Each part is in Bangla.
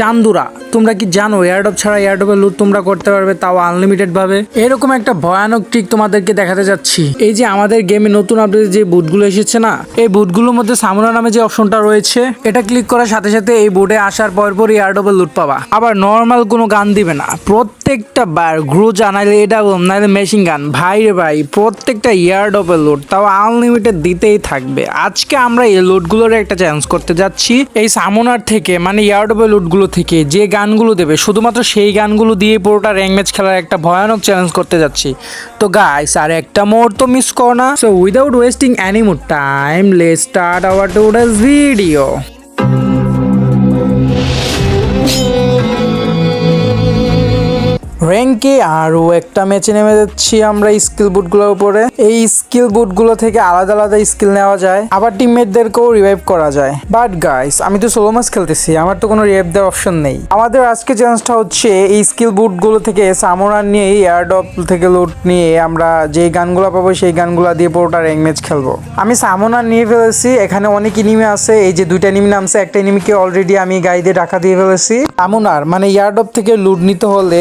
চান্দুরা, তোমরা কি জানো এয়ারডপ ছাড়া এয়ারডপের লুট তোমরা করতে পারবে, তাও আনলিমিটেড ভাবে এরকম একটা ভয়ানক ট্রিক তোমাদেরকে দেখাতে যাচ্ছি। এই যে আমাদের গেমে নতুন আপডেট যে বুটগুলো এসেছে না, এই বুটগুলোর মধ্যে সামুনা নামে যে অপশনটা রয়েছে, এটা ক্লিক করার সাথে সাথে এই বোর্ডে আসার পর পর এয়ারডপের লুট পাবা। আবার নর্মাল কোনো গান দিবে না। প্রত্যেকটা বার গ্রুজা নাইলে এটা বলুন, নাইলে মেশিন গান। ভাই রে ভাই, প্রত্যেকটা ইয়ারডপের লুট তাও আনলিমিটেড দিতেই থাকবে। আজকে আমরা এই লুটগুলোর একটা চ্যালেঞ্জ করতে যাচ্ছি। এই সামোনার থেকে মানে ইয়ারডপের লুটগুলো থেকে যে গানগুলো দেবে, শুধুমাত্র সেই গানগুলো দিয়ে পুরোটা র্যাঙ্ক ম্যাচ খেলার একটা ভয়ানক চ্যালেঞ্জ করতে যাচ্ছি। তো গাইস আর একটা মোড তো মিস করো না। So without wasting any more time let start our today's video র্যাঙ্কে আরও একটা ম্যাচে নেমে যাচ্ছি আমরা স্কিল বুটগুলোর উপরে। এই স্কিল বুটগুলো থেকে আলাদা আলাদা স্কিল নেওয়া যায়, আবার টিমমেটদেরকেও রিভাইভ করা যায়। বাট গাইস আমি তো সোলো ম্যাচ খেলতেছি, আমার তো কোনো রিভাইভ দেওয়ার অপশন নেই। আমাদের আজকে চ্যালেঞ্জটা হচ্ছে এই স্কিল বুটগুলো থেকে সামোনার নিয়ে এয়ারডপ থেকে লুট নিয়ে আমরা যে গানগুলো পাবো, সেই গানগুলো দিয়ে পুরোটা র্যাঙ্ক ম্যাচ খেলব। আমি সামোনার নিয়ে ফেলেছি, এখানে অনেক ইনিমি আছে, এই যে দুইটা ইনিমি নামছে, একটা ইনিমিকে অলরেডি আমি গাইডে ডাকা দিয়ে ফেলেছি। সামোনার মানে ইয়ারডপ থেকে লুট নিতে হলে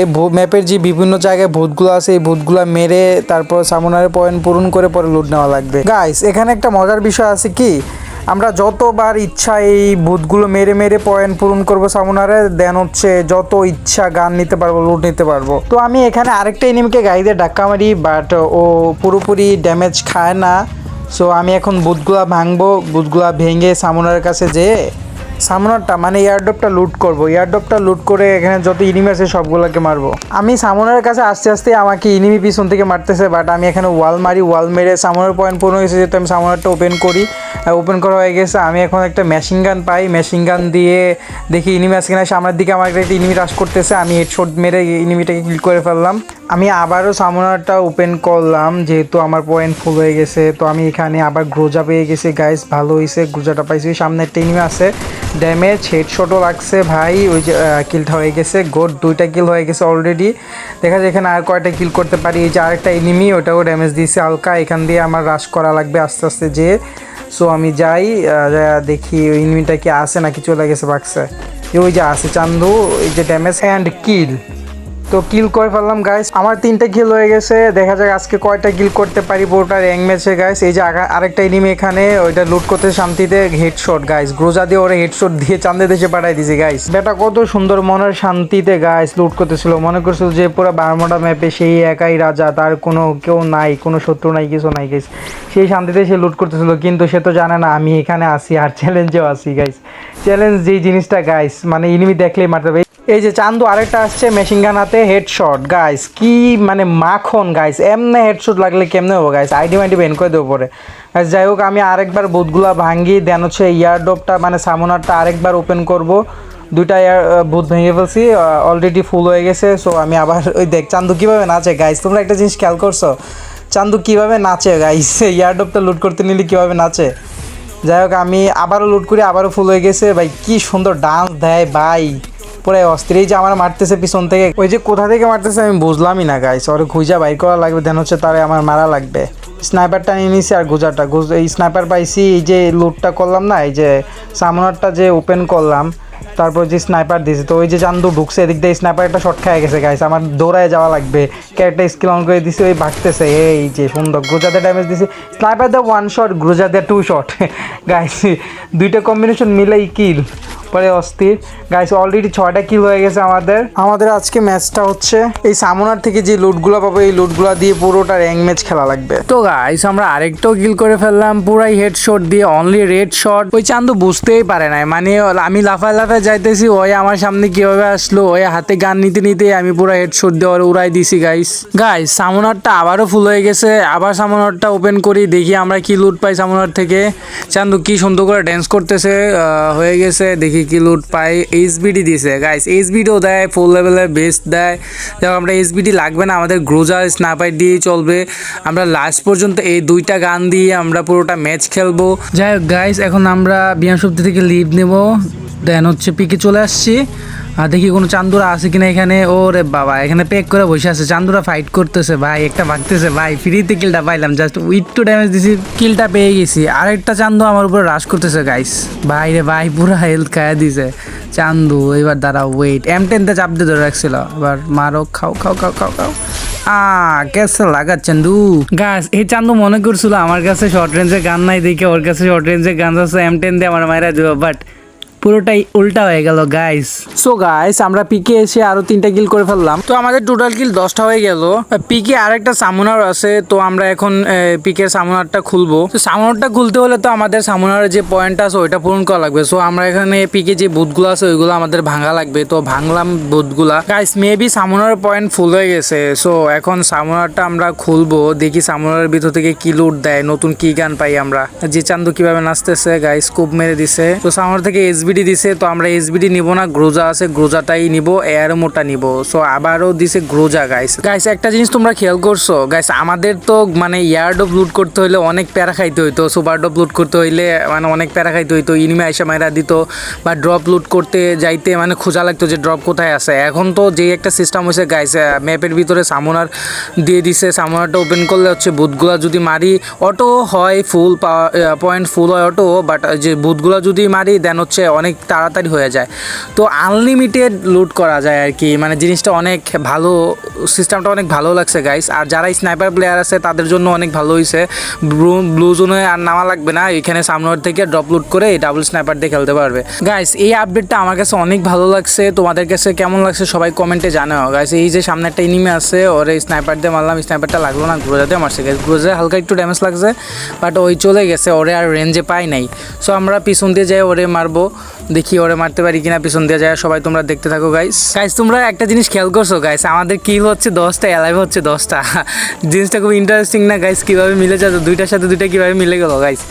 ম্যাপের যে বিভিন্ন জায়গায় ভূতগুলো আছে, এই ভূতগুলো মেরে তারপর সামোনারের পয়েন্ট পূরণ করে পরে লুট নেওয়া লাগবে। গাইস এখানে একটা মজার বিষয় আছে কি? আমরা যতবার ইচ্ছা এই ভূতগুলো মেরে মেরে পয়েন্ট পূরণ করব সামোনারে দেন হচ্ছে যত ইচ্ছা গান নিতে পারব লুট নিতে পারব। তো আমি এখানে আরেকটা এনিমিকে গাইদের ধাক্কা মারি বাট ও পুরোপুরি ড্যামেজ খায় না। সো আমি এখন বুথগুলা ভাঙবো বুথগুলা ভেঙে সামোনারের কাছে যেয়ে সামনারটা মানে এয়ারড্রপটা লুট করব। এয়ারড্রপটা লুট করে এখানে যত ইনিমি আছে সবগুলোকে মারবো। আমি সামনের কাছে আস্তে আস্তে আমাকে ইনিমি পিছন থেকে মারতেছে বাট আমি এখানে ওয়াল মারি ওয়াল মেরে সামনের পয়েন্ট পূর্ণ হয়েছে, যেহেতু আমি সামনারটা ওপেন করি ওপেন করা হয়ে গেছে। আমি এখন একটা মেশিন গান পাই। মেশিন গান দিয়ে দেখি ইনিমি আছে কিনা। সামনের দিকে আমার একটা ইনিমি রাশ করতেছে। আমি হেডশট মেরে ইনিমিটাকে ক্লিক করে ফেললাম। আমি আবারও সামনারটা ওপেন করলাম, যেহেতু আমার পয়েন্ট ফুল হয়ে গেছে, তো আমি এখানে আবার গ্রোজা পেয়ে গেছি গাইস ভালো হয়েছে গ্রোজাটা পাইছি, সামনে ইনিমি আছে ড্যামেজ হেডশটও লাগছে ভাই, ওই যে কিলটা হয়ে গেছে গোড দুইটা কিল হয়ে গেছে অলরেডি দেখা যায় এখানে আর কয়টা কিল করতে পারি, এই যে আরেকটা এনিমি ওটাও ড্যামেজ দিয়েছে হালকা, এখান দিয়ে আমার রাশ করা লাগবে আস্তে আস্তে যে সো আমি যাই দেখি ওই এনিমিটা কি আসে নাকি চলে গেছে বাক্সে ওই যে আছে চান্দু, এই যে ড্যামেজ অ্যান্ড কিল তো কিল করে ফেললাম গাইস আমার তিনটা কিল হয়ে গেছে। দেখা যাক আজকে কয়টা কিল করতে পারি পুরোটা র্যাঙ্ক ম্যাচে গাইস এই যে আরেকটা এনিমি এখানে, ওইটা লুট করতে শান্তিতে হেডশট গাইস গ্রোজা দিয়ে ওরা হেডশট দিয়ে চান্দে দেশে পাঠাই দিছে গাইস বেটা, কত সুন্দর মনের শান্তিতে গাইস লুট করতেছিল। মনে করছিল যে পুরো বারমোটা ম্যাপে সেই একাই রাজা। তার কোনো কেউ নাই, কোনো শত্রু নাই, কিছু নাই গাইস সেই শান্তিতে সে লুট করতেছিল, কিন্তু সে তো জানে না, আমি এখানে আসি আর চ্যালেঞ্জেও আসি গাইস চ্যালেঞ্জ যেই জিনিসটা গাইস মানে ইনিমি দেখলেই মারতে হবে। এই যে চান্দু আরেকটা আসছে মেশিন গান হাতে হেডশট গাইস কি মানে মাখন গাইস এমনি হেডশট লাগলে কেমনে হব গাইস আইডি মাইডি বেন করে দেবো পরে। যাই হোক, আমি আরেকবার বুথগুলা ভাঙ্গি দেন হচ্ছে ইয়ারডপটা মানে সামোনারটা আরেকবার ওপেন করব। দুইটা ইয়ার বুথ ভেঙে ফেলছি অলরেডি ফুল হয়ে গেছে সো আমি আবার, ওই দেখ, চান্দু কীভাবে নাচে গাইস তোমরা একটা জিনিস খেয়াল করছ? চান্দু কীভাবে নাচে গাইস ইয়ারডপটা লুট করতে নিলে কীভাবে নাচে? যাই হোক, আমি আবারও লুট করি, আবারও ফুল হয়ে গেছে। ভাই, কি সুন্দর ডান্স দেয়, ভাই। পুরো অস্থির। এই যে আমার মারতেছে পিছন থেকে। ওই যে কোথা থেকে মারতেছে আমি বুঝলামই না গাইস ওরে খুঁজা বাইর করা লাগবে দেন হচ্ছে তারে আমার মারা লাগবে। স্নাইপারটা নিয়ে নিছি আর গুজারটা এই স্নাইপার পাইছি, এই যে লুটটা করলাম না, এই যে সামনারটা যে ওপেন করলাম, তারপর যে স্নাইপার দিয়েছে, তো ওই যে চান্দু ঢুকছে, এদিক দিয়ে স্নাইপার একটা শট খেয়ে গেছে গাইস আমার দৌড়ায় যাওয়া লাগবে। ক্যারেক্টার স্কিল অন করে দিছে, ওই ভাগতেছে। এই যে সুন্দর গ্রোজাতে ড্যামেজ দিছে। স্নাইপার দিয়ে ওয়ান শট গ্রোজা দিয়ে টু শট গাইস দুইটা কম্বিনেশন মিলেই কিল পরে অস্থির। গাইস অলরেডি ছয়টা কিল হয়ে গেছে আমাদের। আমাদের আজকে ম্যাচটা হচ্ছে এই সামোনার থেকে যে লুটগুলো পাবো এই লুটগুলো দিয়ে পুরোটা র্যাঙ্ক ম্যাচ খেলা লাগবে। তো গাইস আমরা আরেকটাও কিল করে ফেললাম পুরাই হেড শট দিয়ে অনলি রেড শট ওই চান্দু বুঝতেই পারে না মানে আমি লাফায় লাফায় যাইতেছি ওই আমার সামনে কীভাবে আসলো ওই হাতে গান নিতে নিতে আমি পুরো হেড শট দিয়ে ওর উড়াই দিছি গাইস গাইস সামোনারটা আবারও ফুল হয়ে গেছে। আবার সামোনারটা ওপেন করি দেখি আমরা কি লুট পাই সামোনার থেকে। চান্দু কি সুন্দর করে ড্যান্স করতেছে হয়ে গেছে দেখি কি কি লুট পাই এইচবিডি দিছে। গাইস এইচবিডিও দেয় ফুল লেভেলের বেস্ট দেয়। যেমন আমরা এইচবিডি লাগবে না, আমাদের গ্রোজার স্নাইপার দিয়ে চলবে। আমরা লাস্ট পর্যন্ত এই দুইটা গান দিয়ে আমরা পুরোটা ম্যাচ খেলব। যাই হোক গাইস এখন আমরা বিয়ান শক্তি থেকে লিভ নেব। দেন হচ্ছে পিকে চলে আসছি। দেখি কোনো চান্দুরা আছে কিনা এখানে। ওরে বাবা, এখানে পেক করে বসে আছে। চান্দুরা ফাইট করতেছে ভাই, একটা ভাগতেছে ভাই। ফ্রিতে কিলটা পাইলাম জাস্ট উইথ টু ড্যামেজ দিছি কিলটা পেয়ে গেছি। আরেকটা চান্দু আমার উপরে রাশ করতেছে গাইস ভাই রে ভাই, পুরো হেলথ খায়া দিছে। চান্দু, এবার দাঁড়া ওয়েট এম টেনতে চাপ দিয়ে ধরে রাখছিল। এবার মারো, খাও খাও খাও খাও খাও। কেসে লাগা চান্দু গাছ এই চান্দু মনে করছিল আমার কাছে শর্ট রেঞ্জে গান নাই দেখে, ওর কাছে শর্ট রেঞ্জে গান আছে এম টেন দিয়ে আমার মায়েরা দিব বাট পুরোটাই উল্টা হয়ে গেল গাইস সো গাইস আমরা পিকে এসে আরও তিনটা কিল করে ফেললাম। তো আমাদের টোটাল কিল দশটা হয়ে গেল। পিকে আরেকটা সামুনার আছে, তো আমরা এখন পিকের সামুনারটা খুলবো। তো সামুনারটা খুলতে হলে তো আমাদের সামুনারের যে পয়েন্ট আছে, ওইটা পূরণ করা লাগবে। সো আমরা এখানে পিকে যে বুথগুলো আছে, ওইগুলো আমাদের ভাঙা লাগবে। তো ভাঙলাম বুথগুলা গাইস মেবি সামুনার পয়েন্ট ফুল হয়ে গেছে। সো এখন সামুনারটা আমরা খুলবো। দেখি সামুনারের ভিতর থেকে কি লুট দেয়। নতুন কি গান পাই আমরা। যে চান্দু কীভাবে নাচতেছে গাইস কোপ মেরে দিছে। তো সামুনার থেকে এসবিডি দিছে, তো আমরা এসবিডি নিব না, গ্রোজা আছে, গ্রোজাটাই নিব, এয়ার মোটা নিব। সো আবারও দিছে গ্রোজা গাইস গাইস একটা জিনিস তোমরা খেয়াল করছ গাইস আমাদের তো মানে ইয়ারডপ লুট করতে হইলে অনেক প্যারা খাইতে হইতো, সুপার ডপ লুট করতে হইলে মানে অনেক প্যারা খাইতে হইতো, ইনিমে আইসা মাইরা দিত, বা ড্রপ লুট করতে যাইতে মানে খোঁজা লাগতো যে ড্রপ কোথায় আছে। এখন তো যে একটা সিস্টেম হয়েছে গাইস ম্যাপের ভিতরে সামোনার দিয়ে দিছে, সামোনারটা ওপেন করলে হচ্ছে বুথগুলা যদি মারি, অটো হয় ফুল পয়েন্ট ফুল হয় অটো বাট যে বুথগুলা যদি মারি দেন হচ্ছে অনেক তাড়াতাড়ি হয়ে যায়। তো আনলিমিটেড লুট করা যায় আর কি। মানে জিনিসটা অনেক ভালো সিস্টেমটা অনেক ভালো লাগছে গাইস আর যারা স্নাইপার প্লেয়ার আছে, তাদের জন্য অনেক ভালো হয়েছে ব্লু জোনে আর নামা লাগবে না। এখানে সামনের থেকে ড্রপ লুট করে ডাবল স্নাইপার দিয়ে খেলতে পারবে। গাইস এই আপডেটটা আমার কাছে অনেক ভালো লাগছে। তোমাদের কাছে কেমন লাগছে সবাই কমেন্টে জানাও। গাইস এই যে সামনে একটা ইনিমে আছে, ওরে স্নাইপার দিয়ে মারলাম। স্নাইপারটা লাগল না গ্রোজা দিয়ে মারছে। গাইস গ্রোজা হালকা একটু ড্যামেজ লাগছে বাট ওই চলে গেছে। ওরে আর রেঞ্জে পাই নাই। সো আমরা পিছন দিয়ে যাই, ওরে মারবো। দেখি ওরে মারতে পারি কিনা, পিছন দিয়ে যায় সবাই তোমরা দেখতে থাকো গাইস গাইস তোমরা একটা জিনিস খেয়াল করছ গাইস আমাদের কিল হচ্ছে দশটা অ্যালাইভ হচ্ছে দশটা। জিনিসটা খুব ইন্টারেস্টিং না গাইস কীভাবে মিলে যাবে দুইটার সাথে দুইটা কীভাবে মিলে গেলো গাইস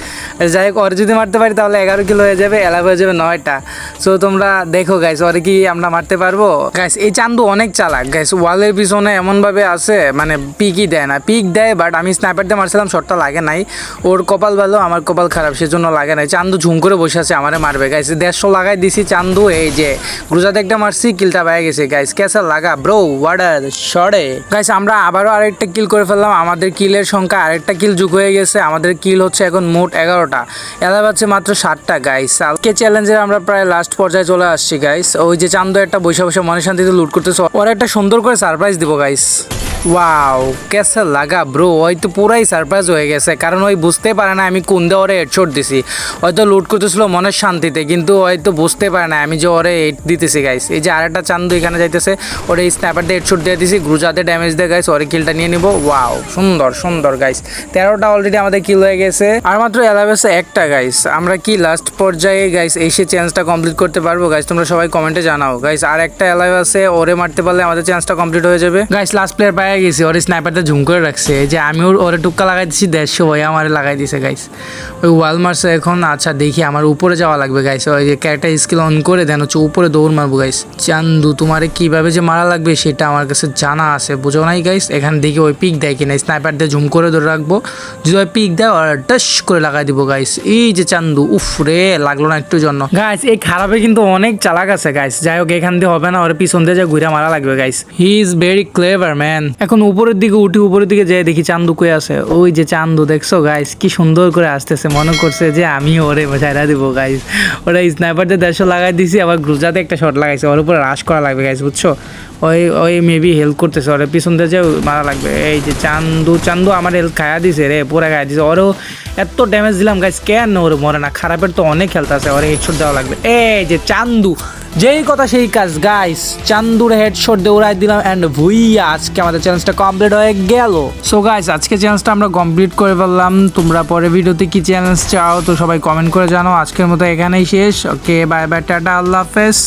যাই হোক, ওরে যদি মারতে পারি, তাহলে এগারো কিলো হয়ে যাবে অ্যালাইভ হয়ে যাবে নয়টা। সো তোমরা দেখো গাইস ওরে কি আমরা মারতে পারব? গাইস এই চান্দু অনেক চালাক গাইস ওয়ালের পিছনে এমনভাবে আছে মানে পিকই দেয় না। পিক দেয় বাট আমি স্নাইপার দিয়ে মারছিলাম শটটা লাগে নাই। ওর কপাল ভালো, আমার কপাল খারাপ, সেজন্য লাগে নাই। চান্দু ঝুম করে বসে আছে, আমারে মারবে গাইস দেড়শো লাগাই দিছি চান্দু, এই যে গ্রুজাতে একটা মারছি, কিলটা পেয়ে গেছে। গাইস কেসা লাগা? ব্রো ওয়ার্ডার শর্টে গাইস আমরা আবারও আরেকটা কিল করে ফেললাম। আমাদের কিলের সংখ্যা আরেকটা কিল যুগ হয়ে গেছে। আমাদের কিল হচ্ছে এখন মোট এগারোটা। এলা হচ্ছে মাত্র সাতটা গাইস আজকে চ্যালেঞ্জের আমরা প্রায় লাস্ট পর্যায়ে চলে আসছি গাইস ওই যে চান্দু একটা বসে বসে মনে শান্তিতে লুট করতেছে। ওরা একটা সুন্দর করে সারপ্রাইজ দিব গাইস ওয়াও কেসে লাগা ব্রো ওই তো পুরাই সারপ্রাইজ হয়ে গেছে। কারণ ওই বুঝতে পারে না আমি কোন দিয়ে ওরে হেডশট দিছি। হয়তো লুট করতেছিল মনের শান্তিতে। কিন্তু হয়তো বুঝতে পারে না। আমি যে ওরে এইট দিতেছি গাইস এই যে আরেকটা চান্দু এখানে যাইতেছে, ওরে এই স্ন্যাপার দিয়ে হেডশট দিয়ে দিছি, গ্রুজাতে ড্যামেজ দিয়ে গাইস ওরে কিলটা নিয়ে নিবো। ওয়াও সুন্দর সুন্দর গাইস তেরোটা অলরেডি আমাদের কিল হয়ে গেছে। আর মাত্র এলাভেসে একটা গাইস আমরা কি লাস্ট পর্যায়ে গাইস এসে চ্যান্সটা কমপ্লিট করতে পারব? গাইস তোমরা সবাই কমেন্টে জানাও। গাইস আর একটা এলাভ আছে, ওরে মারতে পারলে আমাদের চ্যান্সটা কমপ্লিট হয়ে যাবে। গাইস লাস্ট প্লেয়ার পাই গেছি, ওর স্নাইপারটা ঝুম করে রাখছে। যে আমি ওর টুক্কা লাগাই দিছি, দেড়শো ওই আমার লাগাই দিছে গাইস ওই ওয়াল মারছে এখন আচ্ছা দেখি আমার উপরে যাওয়া লাগবে গাইস ওই যে ক্যারেক্টার স্কিল অন করে দেন, হচ্ছে উপরে দৌড় মারবো গাইস চান্দু, তোমারে কীভাবে যে মারা লাগবে সেটা আমার কাছে জানা আছে, বোঝো নাই গাইস এখান দেখি ওই পিক দেয় কিনা স্নাইপার দিয়ে ঝুম করে ধরে রাখব। যদি ওই পিক দেয় আর টাস করে লাগাই দিব গাইস এই যে চান্দু, উফ রে, লাগল না একটু জন্য। গাইস এই খারাপে কিন্তু অনেক চালাক আছে গাইস যাই হোক, এখান দিয়ে হবে না, ওর পিছন দিয়ে যা ঘুরে মারা লাগবে guys he is very clever man এখন উপরের দিকে উঠি, উপরের দিকে যাই দেখি চান্দু কই আছে। ওই যে চান্দু, দেখছ গাইস কি সুন্দর করে আসতেছে, মনে করছে যে আমি ওরে ছাইরা দিব গাইস ওরা স্নাইপার দিয়ে দেড়শো লাগাই দিছি, আবার গ্রুজাতে একটা শট লাগাইছে, ওর উপরে রাশ করা লাগবে গাইছে বুঝছ? ওই ওই মেবি হেল্প করতেছে, ওর পিছন দিয়ে যে মারা লাগবে। এই যে চান্দু চান্দু আমার হেল্প খায়া দিছে রে, পুরা খায়া দিছে। ওরও এত ড্যামেজ দিলাম গাইস কেন ওর মরে না? খারাপের তো অনেক খেলতে আছে, ওরে হেডশট দেওয়া লাগবে। এই যে চান্দু যেই কথা সেই কাজ গাইস চান্দুর হেডশট দিয়ে উড়াই দিলাম অ্যান্ড ভুইয়া, আজকে আমাদের চ্যালেঞ্জটা কমপ্লিট হয়ে গেল। সো গাইস আজকে চ্যালেঞ্জটা আমরা কমপ্লিট করে ফেললাম। তোমরা পরে ভিডিওতে কি চ্যালেঞ্জ চাও, তো সবাই কমেন্ট করে জানো আজকের মতো এখানেই শেষ। ওকে বাই বাই টাটা, আল্লাহ হাফেজ।